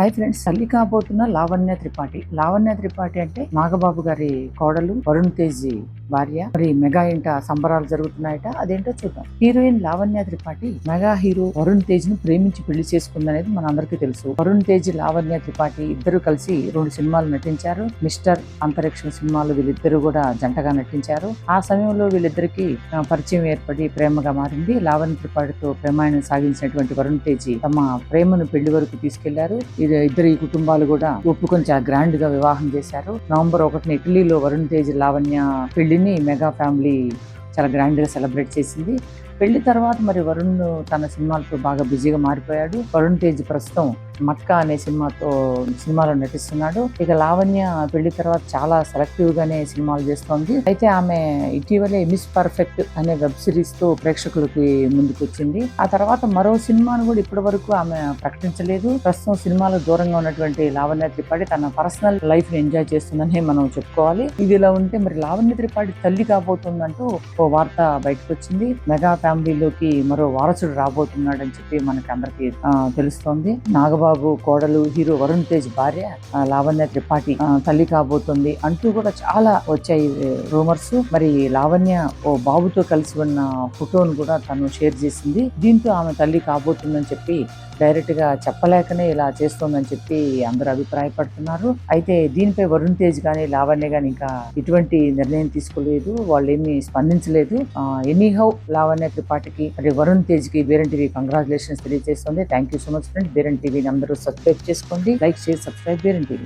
Hi friends తల్లి కాబోతున్న లావణ్య త్రిపాఠి. లావణ్య త్రిపాఠి అంటే నాగబాబు గారి కోడలు వరుణ్ తేజ్ భార్య. మరి మెగా ఇంట సంబరాలు జరుగుతున్నాయట అదేంటో చూద్దాం. Heroine Lavanya Tripathi mega hero Varun తేజ్ను ప్రేమించి పెళ్ళి చేసుకుందనేది మన అందరికీ తెలుసు. వరుణ్ తేజ్ లావణ్య త్రిపాఠి ఇద్దరు కలిసి రెండు సినిమాలు నటించారు. మిస్టర్ అంతరిక్షం సినిమాలు వీళ్ళిద్దరు కూడా జంటగా నటించారు. ఆ సమయంలో వీళ్ళిద్దరికి పరిచయం ఏర్పడి ప్రేమగా మారింది. లావణ్య త్రిపాఠితో ప్రేమాయణం సాగించినటువంటి వరుణ్ తేజ్ తమ ప్రేమను పెళ్ళి వరకు తీసుకెళ్ళారు. ఇద్దరు ఈ కుటుంబాలు కూడా ఒప్పుకొని చాలా గ్రాండ్గా వివాహం చేశారు. నవంబర్ ఒకటిన ఇటలీలో వరుణ్ తేజ్ లావణ్య పెళ్ళిని మెగా ఫ్యామిలీ చాలా గ్రాండ్గా సెలబ్రేట్ చేసింది. పెళ్ళి తర్వాత మరి వరుణ్ తన సినిమాలతో బాగా బిజీగా మారిపోయాడు. వరుణ్ తేజ్ ప్రస్తుతం మక్క అనే సినిమాతో సినిమాలో నటిస్తున్నాడు. ఇక లావణ్య పెళ్ళి తర్వాత చాలా సెలెక్టివ్ గానే సినిమాలు చేస్తోంది. అయితే ఆమె ఇటీవలే మిస్ పర్ఫెక్ట్ అనే వెబ్ సిరీస్తో ప్రేక్షకులకి ముందుకొచ్చింది. ఆ తర్వాత మరో సినిమాను కూడా ఇప్పటి వరకు ఆమె ప్రకటించలేదు. ప్రస్తుతం సినిమాలో దూరంగా ఉన్నటువంటి లావణ్య త్రిపాఠి తన పర్సనల్ లైఫ్ని ఎంజాయ్ చేస్తుందని మనం చెప్పుకోవాలి. ఇది ఇలా ఉంటే మరి లావణ్య త్రిపాఠి తల్లి కాబోతుందంటూ ఓ వార్త బయటకు వచ్చింది మెగా ఫ్యామిలీలోకి మరో వారసుడు రాబోతున్నాడని చెప్పి మనకి అందరికి తెలుస్తోంది. నాగబాబు కోడలు హీరో వరుణ్ తేజ్ భార్య లావణ్య త్రిపాఠి తల్లి కాబోతుంది అంటూ కూడా చాలా వచ్చాయి రూమర్స్ మరి లావణ్య ఓ బాబుతో కలిసి ఉన్న ఫోటోను కూడా తను షేర్ చేసింది. దీంతో ఆమె తల్లి కాబోతుందని చెప్పి డైరెక్ట్గా చెప్పలేకనే ఇలా చేస్తోందని చెప్పి అందరూ అభిప్రాయపడుతున్నారు. అయితే దీనిపై వరుణ్ తేజ్ కానీ లావణ్య కానీ ఇంకా ఎటువంటి నిర్ణయం తీసుకోలేదు. వాళ్ళు ఏమీ స్పందించలేదు. ఎనీ హౌ లావణ్య త్రిపాఠికి మరి వరుణ్ తేజ్కి బేరన్ టీవీ కంగ్రాచులేషన్స్ తెలియజేస్తుంది. Thank you so much friend బేరన్ TV అందరూ సబ్స్క్రైబ్ చేసుకోండి లైక్ షేర్ సబ్స్క్రైబ్ చేయండి.